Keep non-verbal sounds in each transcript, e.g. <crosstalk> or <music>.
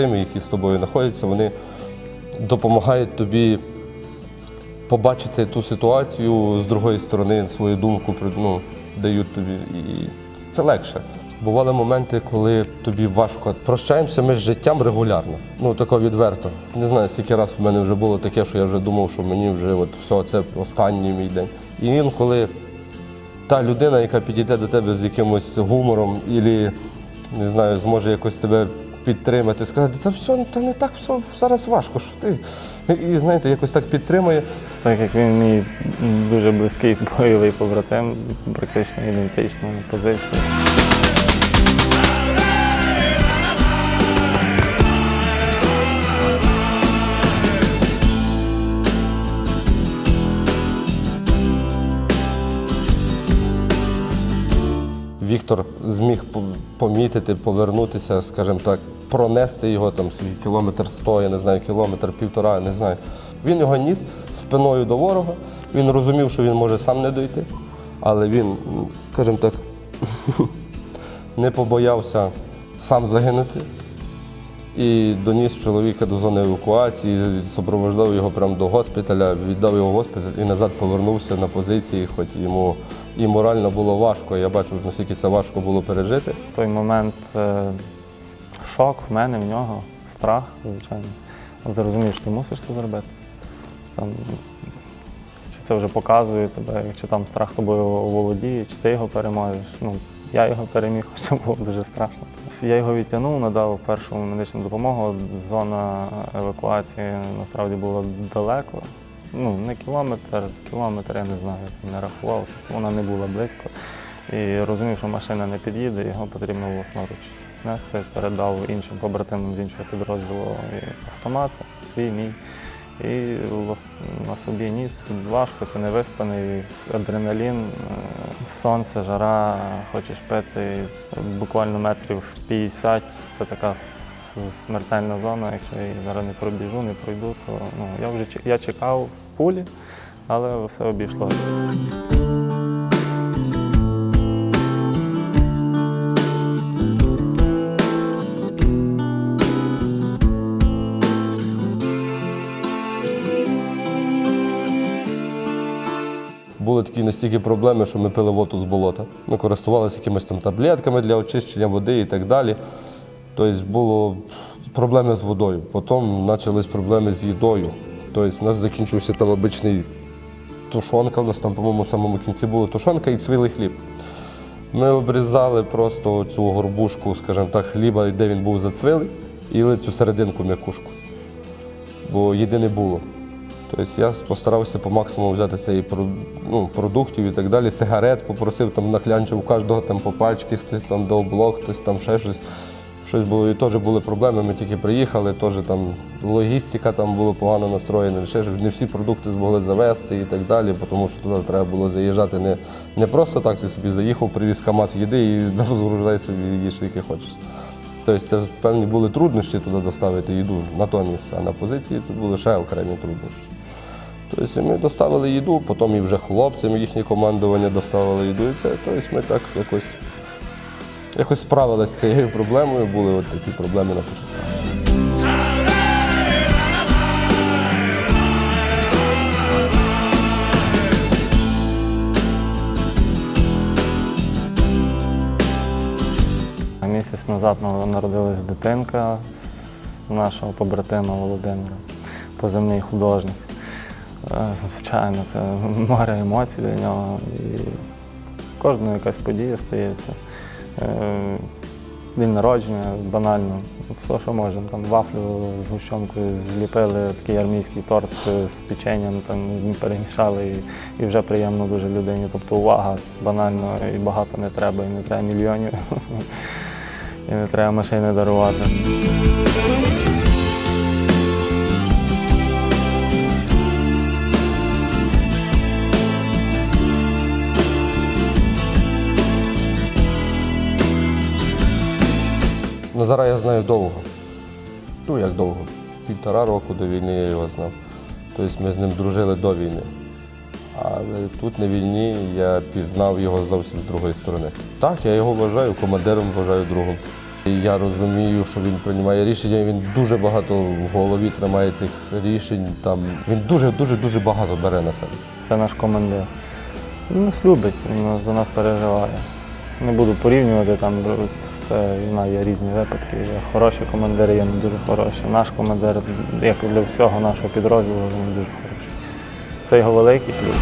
побратими, які з тобою знаходяться, вони допомагають тобі побачити ту ситуацію з другої сторони, свою думку ну, дають тобі. І це легше. Бували моменти, коли тобі важко. Прощаємося ми з життям регулярно. Ну тако відверто. Не знаю, скільки раз в мене вже було таке, що я вже думав, що мені вже от все, це останній мій день. І інколи та людина, яка підійде до тебе з якимось гумором, і не знаю, зможе якось тебе підтримати, сказати, та все, та не так все зараз важко, що ти. І знаєте, якось так підтримує. Так як він мій дуже близький бойовий побратим, практично ідентична позиція. Віктор зміг помітити, повернутися, скажімо так, пронести його там свій кілометр сто, я не знаю, кілометр, півтора, я не знаю. Він його ніс спиною до ворога. Він розумів, що він може сам не дойти, але він, скажімо так, <laughs> не побоявся сам загинути і доніс чоловіка до зони евакуації, супроводжував його прямо до госпіталя, віддав його в госпіталь і назад повернувся на позиції, хоч йому і морально було важко. Я бачу, наскільки це важко було пережити. В той момент е, шок в мене, в нього, страх, звичайно. Ти розумієш, ти мусиш це зробити. Там, чи це вже показує тебе, чи там страх тобою володіє, чи ти його переможеш. Ну, я його переміг, <laughs> хоча було дуже страшно. Я його відтягнув, надав першу медичну допомогу. Зона евакуації насправді була далеко. Ну, не кілометр, кілометр, я не знаю, не рахував, вона не була близько. І розумів, що машина не під'їде, його потрібно власноруч нести. Передав іншим побратимам з іншого підрозділу автомат, свій мій. І на собі ніс важко, ти не виспаний, адреналін, е, сонце, жара, хочеш пити. Буквально метрів 50 це така смертельна зона. Якщо я зараз не пробіжу, не пройду, то ну, я вже я чекав пулі, але все обійшлося. Були такі настільки проблеми, що ми пили воду з болота. Ми користувалися якимись там таблетками для очищення води і так далі. Тобто було проблеми з водою. Потім почались проблеми з їдою. Тобто у нас закінчився там обичний тушонка, у нас там, по-моєму, в самому кінці була тушонка і цвілий хліб. Ми обрізали просто цю горбушку, скажімо так, хліба, де він був зацвілий, і цю серединку м'якушку. Бо їди не було. Тобто я постарався по максимуму взяти цей ну, продуктів і так далі. Сигарет попросив там наклянчив у кожного там по пачці, хтось там дав блок, хтось там ще щось. Щось було, і теж були проблеми. Ми тільки приїхали, теж там логістика там була погано настроєна, ще ж не всі продукти змогли завезти і так далі, тому що туди треба було заїжджати не, не просто так, ти собі заїхав, привіз КАМАЗ їди і <laughs> розгружай собі їж, скільки хочеш. Тобто це певні були труднощі туди доставити їду на то місце, а на позиції тут були ще окремі труднощі. Тобто ми доставили їду, потім і вже хлопцям їхнє командування доставили їду. І це, тобто ми так якось, якось справилися з цією проблемою, були от такі проблеми на початку. Місяць назад на- народилась дитинка нашого побратима Володимира, поземний художник. Звичайно, це море емоцій для нього. І кожна якась подія стається. Е, День народження, банально, все, що можемо. Там вафлю з гущонкою зліпили, такий армійський торт з печенням, там перемішали і, і вже приємно дуже людині. Тобто увага банально і багато не треба, і не треба мільйонів. <laughs> І не треба машини дарувати. Назара я знаю довго. Ну як довго? Півтора року до війни я його знав. Тобто ми з ним дружили до війни. Але тут на війні я пізнав його зовсім з другої сторони. Так, я його вважаю командиром, вважаю другом. І я розумію, що він приймає рішення. Він дуже багато в голові тримає тих рішень. Там він дуже, дуже, дуже багато бере на себе. Це наш командир. Він нас любить, він за нас переживає. Не буду порівнювати там, це війна, є різні випадки. Є хороші командири, є не дуже хороші. Наш командир, як для всього нашого підрозділу, він дуже хороший. Це його великий плюс.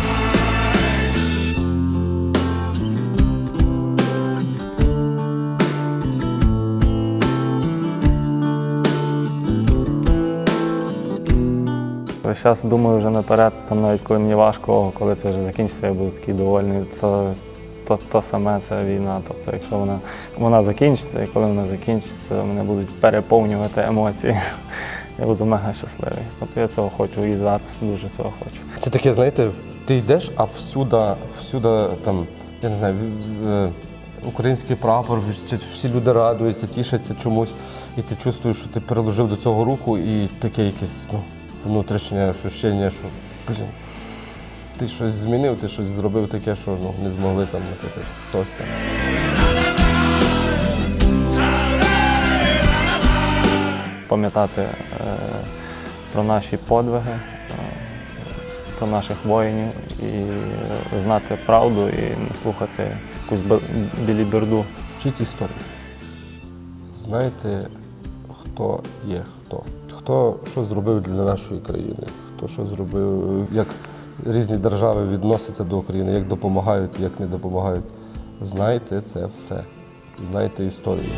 Зараз думаю вже наперед, там навіть коли мені важко, коли це вже закінчиться, я буду такий довольний. То, то, то саме це війна. Тобто, якщо вона, вона закінчиться, і коли вона закінчиться, мене будуть переповнювати емоції. <laughs> Я буду мега щасливий. Тобто я цього хочу і зараз дуже цього хочу. Це таке, знаєте, ти йдеш, а всюди, всюди там, я не знаю, в- український прапор, всі люди радуються, тішаться чомусь, і ти чувствуєш, що ти переложив до цього руку, і таке якесь ну, внутрішнє ощущення, що блін, ти щось змінив, ти щось зробив таке, що ну, не змогли там, наприклад, хтось там. Пам'ятати е, про наші подвиги, е, про наших воїнів і знати правду і не слухати якусь бе- біліберду. Вчіть історію. Знаєте, хто є хто. Хто що зробив для нашої країни, хто що зробив, як різні держави відносяться до України, як допомагають, як не допомагають. Знайте це все. Знайте історію.